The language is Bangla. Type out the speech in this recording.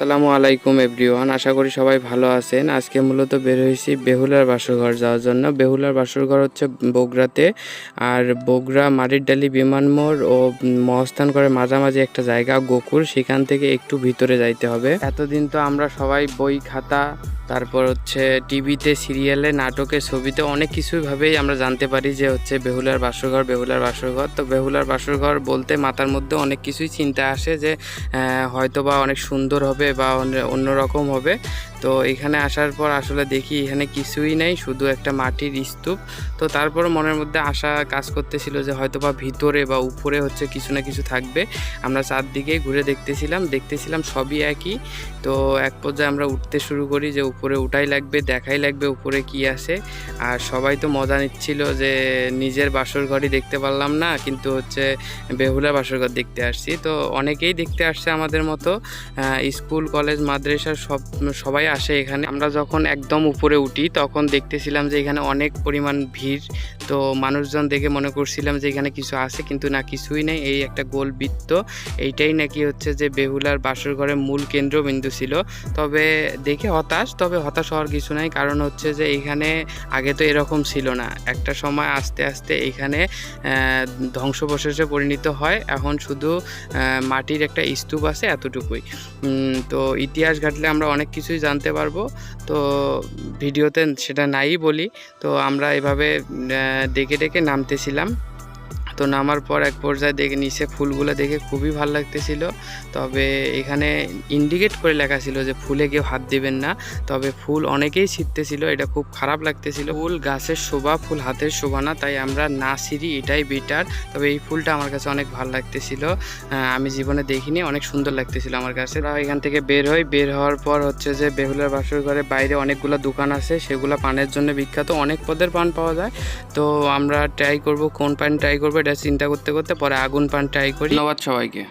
আসসালামু আলাইকুম এভরিওয়ান আশা করি সবাই ভালো আছেন। আজকে মূলত বের হয়েছি বেহুলার বাসরঘর যাওয়ার জন্য। বেহুলার বাসরঘর হচ্ছে বগুড়াতে আর বগুড়া মাটির ডালি বিমান মোড় ও মহস্থান করে মাঝামাঝি একটা জায়গা গোকুল। সেখান থেকে একটু ভিতরে যাইতে হবে। এতদিন তো আমরা সবাই বই খাতা তারপর হচ্ছে টিভিতে সিরিয়ালে নাটকে ছবিতে অনেক কিছুই ভাবেই আমরা জানতে পারি যে হচ্ছে বেহুলার বাসরঘর বেহুলার বাসরঘর। তো বেহুলার বাসরঘর বলতে মাথার মধ্যে অনেক কিছুই চিন্তা আসে যে আহ, হয়তো বা অনেক সুন্দর হবে বা অন্য- অন্যরকম হবে। তো এখানে আসার পর আসলে দেখি এখানে কিছুই নেই শুধু একটা মাটির স্তূপ। তো তারপর মনের মধ্যে আশা কাজ করতেছিল যে হয়তো বা ভিতরে বা উপরে হচ্ছে কিছু না কিছু থাকবে। আমরা চারদিকে ঘুরে দেখতেছিলাম দেখতেছিলাম সবই একই। তো এক পর্যায়ে আমরা উঠতে শুরু করি যে উপরে উঠাই লাগবে দেখাই লাগবে উপরে কি আছে। আর সবাই তো মজা নিচ্ছিল যে নিজের বাসর ঘরই দেখতে পারলাম না কিন্তু হচ্ছে বেহুলা বাসর ঘর দেখতে আসছি। তো অনেকেই দেখতে আসছে আমাদের মতো আহ, স্কুল, কলেজ মাদ্রাসার সব, সবাই আসে এখানে। আমরা যখন একদম উপরে উঠি, তখন দেখতেছিলাম যে এখানে অনেক পরিমাণ ভিড়। তো মানুষজন দেখে মনে করছিলাম যে এখানে কিছু আছে, কিন্তু না, কিছুই নেই। এই একটা গোল বৃত্ত এইটাই নাকি হচ্ছে যে বেহুলার বাসর ঘরের মূল কেন্দ্রবিন্দু ছিল। তবে দেখে হতাশ, তবে হতাশ হওয়ার কিছু নাই। কারণ হচ্ছে যে এখানে আগে তো এরকম ছিল না। একটা সময় আস্তে আস্তে এখানে ধ্বংসবশেষে পরিণত হয়। এখন শুধু মাটির একটা স্তূপ আছে এতটুকুই। তো ইতিহাস ঘাটলে আমরা অনেক কিছুই জানতে পারব। তো ভিডিওতে সেটা নাই বলি। তো আমরা এভাবে ডেকে ডেকে নামতেছিলাম। তো নামার পর এক পর্যায়ে দেখে নিচে ফুলগুলো দেখে খুবই ভালো লাগতেছিল। তবে এখানে ইন্ডিকেট করে লেখা ছিল যে ফুলে কেউ হাত দিবেন না। তবে ফুল অনেকেই ছিটতেছিল, এটা খুব খারাপ লাগতেছিল। ফুল গাছের শোভা, ফুল হাতের শোভা না, তাই আমরা না সিঁড়ি এটাই বেটার তবে এই ফুলটা আমার কাছে অনেক ভালো লাগতেছিল। আমি জীবনে দেখিনি, অনেক সুন্দর লাগতেছিল আমার কাছে এখান থেকে বের হই, বের হওয়ার পর হচ্ছে যে বেহুলার বাসর ঘরে বাইরে অনেকগুলো দোকান আছে, সেগুলো পানের জন্য বিখ্যাত। অনেক পদের পান পাওয়া যায়। তো আমরা ট্রাই করব, কোন পান ট্রাই করব চিন্তা করতে করতে পরে আগুন পান ট্রাই করি। ধন্যবাদ সবাইকে।